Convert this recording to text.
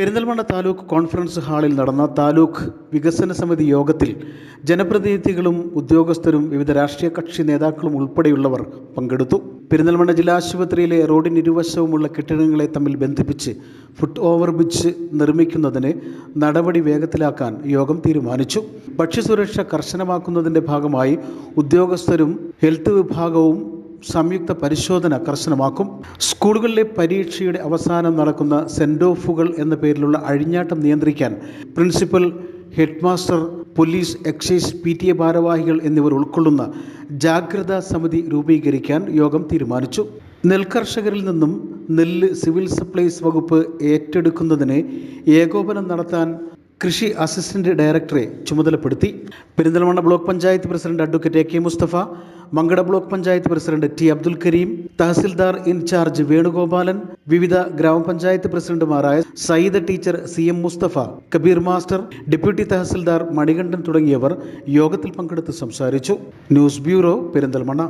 Perinthalmanna taluk conference ഹാളിൽ നടന്ന താലൂക്ക് വികസന സമിതി യോഗത്തിൽ ജനപ്രതിനിധികളും ഉദ്യോഗസ്ഥരും വിവിധ രാഷ്ട്രീയ കക്ഷി നേതാക്കളും ഉൾപ്പെടെയുള്ളവർ പങ്കെടുത്തു. പെരിന്തൽമണ്ണ ജില്ലാ ആശുപത്രിയിലെ റോഡിന് ഇരുവശവുമുള്ള കെട്ടിടങ്ങളെ തമ്മിൽ ബന്ധിപ്പിച്ച് ഫുട് ഓവർ ബ്രിഡ്ജ് നിർമ്മിക്കുന്നതിന് നടപടി വേഗത്തിലാക്കാൻ യോഗം തീരുമാനിച്ചു. ഭക്ഷ്യസുരക്ഷ കർശനമാക്കുന്നതിന്റെ ഭാഗമായി ഉദ്യോഗസ്ഥരും ഹെൽത്ത് വിഭാഗവും സംയുക്ത പരിശോധന കർശനമാക്കും. സ്കൂളുകളിലെ പരീക്ഷയുടെ അവസാനം നടക്കുന്ന സെൻഡ് ഓഫുകൾ എന്ന പേരിലുള്ള അഴിഞ്ഞാട്ടം നിയന്ത്രിക്കാൻ principal headmaster police excise P T A ഭാരവാഹികൾ എന്നിവർ ഉൾക്കൊള്ളുന്ന ജാഗ്രതാ സമിതി രൂപീകരിക്കാൻ യോഗം തീരുമാനിച്ചു. നെൽകർഷകരിൽ നിന്നും നെല്ല് സിവിൽ സപ്ലൈസ് വകുപ്പ് ഏറ്റെടുക്കുന്നതിന് ഏകോപനം നടത്താൻ കൃഷി അസിസ്റ്റന്റ് ഡയറക്ടറെ ചുമതലപ്പെടുത്തി Perinthalmanna block panchayat president advocate A K Mustafa Mankada block panchayat president T Abdul Kareem tahsildar in charge Venugopalan വിവിധ ഗ്രാമപഞ്ചായത്ത് പ്രസിഡന്റുമാരായ Sayyid teacher C M Mustafa Kabeer master deputy tahsildar Manikandan തുടങ്ങിയവർ യോഗത്തിൽ പങ്കെടുത്ത് സംസാരിച്ചു. News bureau Perinthalmanna.